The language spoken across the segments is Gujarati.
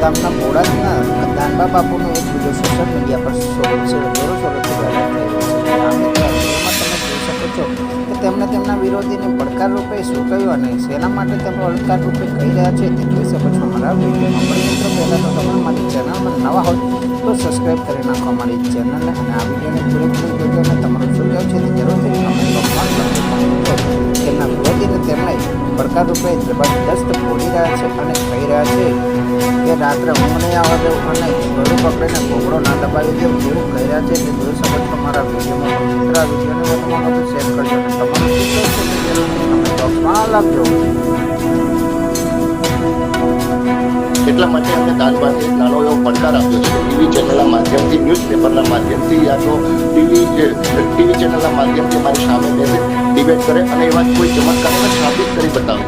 ગામના બોડાદના દાનબા બાપુનો એક વીડિયો સોશિયલ મીડિયા પર સોળ છે. તમે જોઈ શકો છો કે તેમણે તેમના વિરોધીને પડકાર રૂપે શું કહ્યું અને શેના માટે તેમને પડકાર રૂપે કહી રહ્યા છે. તે જોઈ શકો છો. મારા વિડીયોમાં પણ મિત્રો, પહેલાં તો તમે મારી ચેનલમાં નવા હોય તો સબસ્ક્રાઈબ કરી નાખો અમારી ચેનલને અને આ વિડીયોને પૂરેપૂરી જોજો અને તમારો શું કહેવું છે તે જરૂરથી તેમના વિરોધીને તેમણે પડકાર રૂપે જબરદસ્ત બોલી રહ્યા છે અને કહી રહ્યા છે કે રાત્રે હું નહીં આવવા દેવું અને ગળું પકડીને ઘોઘડો ના દબાવી દેવું જેવું કહી રહ્યા છે. તે જોઈ શકો છો તમારા વિડીયોમાં મિત્ર વિડીયોને વધુમાં વધુ શેર કરજો અને તમારું શું કહેવું લખજો એટલા માટે અમને દાનબાને એક નાનો એવો પડકાર આપ્યો છે. ટીવી ચેનલના માધ્યમથી, ન્યૂઝપેપરના માધ્યમથી યા તો ટીવી ટીવી ચેનલના માધ્યમથી મારી સામે બેસે, ડિબેટ કરે અને એવા કોઈ ચમત્કારને સાબિત કરી બતાવે.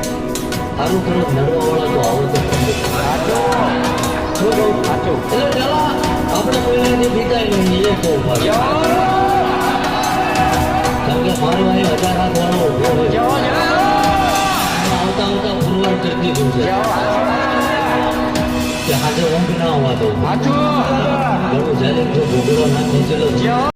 આવતા આવતા પુરવાર કરી દીધું છે. કે આજે ઊંઘ ના આવવા દઉં. ઘણું જ્યારે જો ઘોઘરો ના નીચેલો